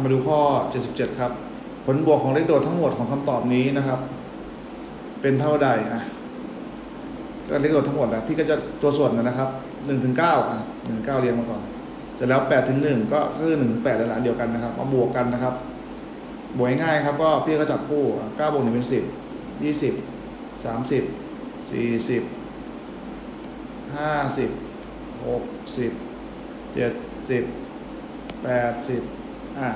มาดูข้อ 77 ครับ ผลบวกของเลขโดดทั้งหมดของคำตอบนี้นะครับ เป็นเท่าใดอะก็เลขโดดทั้งหมดนะพี่ก็จะตัวส่วนนะครับ1ถึง9อะ1ถึง9เรียงมาก่อนเสร็จแล้ว8ถึง1ก็คือ1ถึง8นั่นหละอันเดียวกันนะครับมาบวกกันนะครับ บวกง่ายๆครับก็พี่ก็จับคู่9บวก1เป็น10 20 30 40 50 60 70 80 อ่า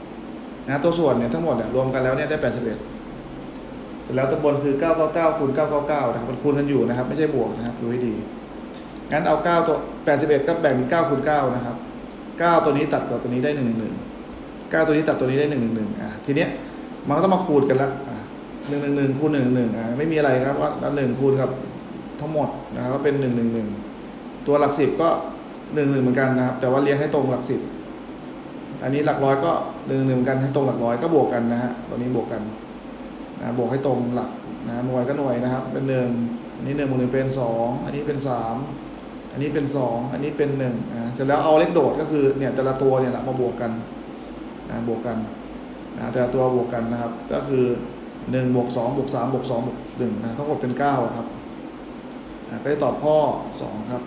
81นะตัวส่วนเนี่ยทั้งหมดเนี่ยรวมกันแล้วเนี่ยได้81เสร็จแล้วตัวบนคือ999คูณ999นะครับมันคูณกันอยู่นะครับ ไม่ใช่บวกนะครับดูให้ดีงั้นเอา9ตัว81ก็แบ่งเป็น9คูณ9นะครับ9ตัวนี้ตัดกับตัวนี้ได้111 9ตัวนี้ตัดตัวนี้ได้111อะทีเนี้ยมันก็ต้องมาคูณกันละอะ111คูณ111อะไม่มีอะไรครับว่า1คูณกับทั้งหมดนะครับก็เป็น111ตัวหลัก10ก็11เหมือนกันนะครับ แต่ว่าเรียงให้ตรงหลัก10 อันนี้หลักร้อยก็11เหมือนกันให้ตรงหลักร้อยก็บวกกันนะฮะตัวนี้บวกกันนะบวกให้ตรงหลักนะหน่วยก็หน่วยนะครับ เป็นหนึ่งอันนี้หนึ่งบวกหนึ่งเป็นสองอันนี้เป็นสามอันนี้เป็นสองอันนี้เป็นหนึ่งอ่าเสร็จแล้วเอาเลขโดดก็คือเนี่ยแต่ละตัวเนี่ยแหละมาบวกกันนะบวกกันนะแต่ละตัวบวกกันนะครับ ก็คือหนึ่งบวกสองบวกสามบวกสองบวกหนึ่งนะทั้งหมดเป็นเก้าครับอ่าก็จะตอบข้อสองครับ